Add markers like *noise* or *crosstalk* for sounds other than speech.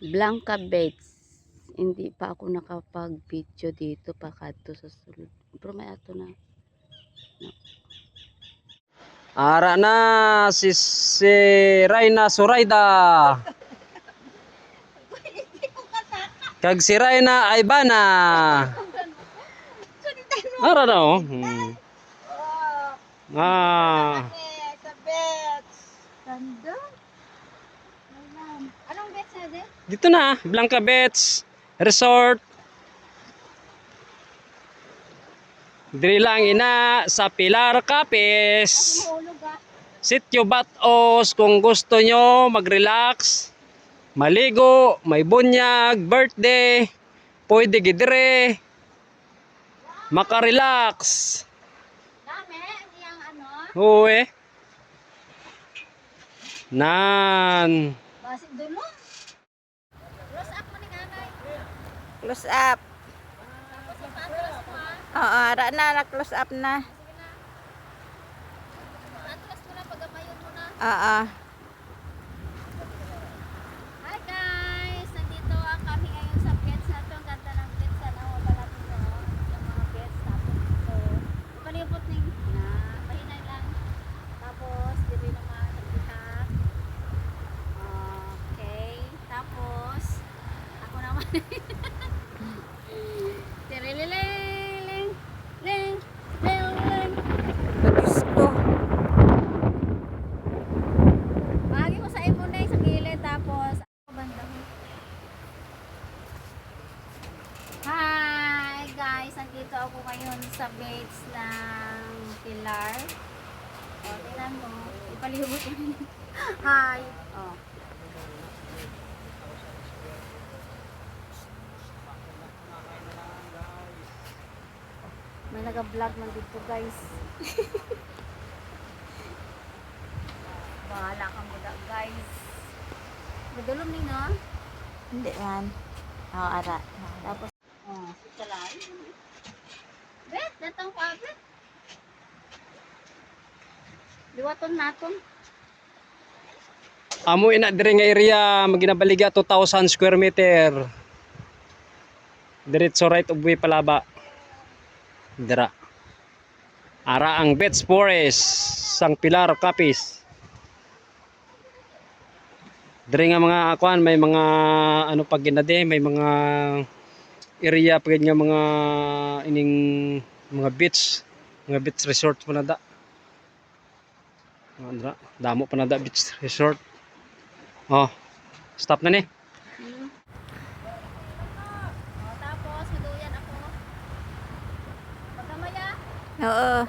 Blanca Bates. Hindi pa ako nakapag-video dito pa kadto sa sulod. Pero may ato na. Ara na si, si Rayna Suraida. Kag si Rayna Aybana. Ara na oh. Hmm. Ah, Sa bets. Ganda. Ayan. Anong bets na din? dito na, Blanca Beach Resort. Diri lang ina sa Pilar Capes. Sityo Batos kung gusto nyo mag-relax, maligo, may bunyag, birthday, pwede gidre, makarelax. Dami. Iyang ano. Uwe. Nan. Dulo. Close up mo ni kanay. Close up. Tapos itatras mo ah. Oo, ara na, na-close up na. Itatras mo na pagamayon mo na. Oo. Hi guys! Nandito ang kami ngayon sa beds na to. Ang ganda ng beds. Sana wala natin no? yung mga beds. Tapos ito. Palibot ni na. Pahinay lang. Tapos, dito naman nagbihak. Okay. Tapos, ako naman. Tirililing. Ling. Ling. Ling. Diyos ko. Bahagi ko sa ipon na sa gilid tapos ako ngayon sa base ng Pilar. O, tingnan mo. Ipalihubot. *laughs* Hi. O. May nag-vlog man dito guys. Bahala ka muna guys. Madulom ni no? Hindi man. Oo, ara. Tapos, oh, sikalay. Bet, datang pa, bet. Liwaton naton. Amo ina dire nga area maginabaliga 2000 square meter. Diretso right of way palaba. Dira. Ara ang Bets Forest, Sang Pilar, Capiz. Dire nga mga akuan may mga ano pag ginade, may mga area pagid nga mga ining mga beach, mga beach resort pa na da. Damo pa na da beach resort. Oh, stop na ni. Oh,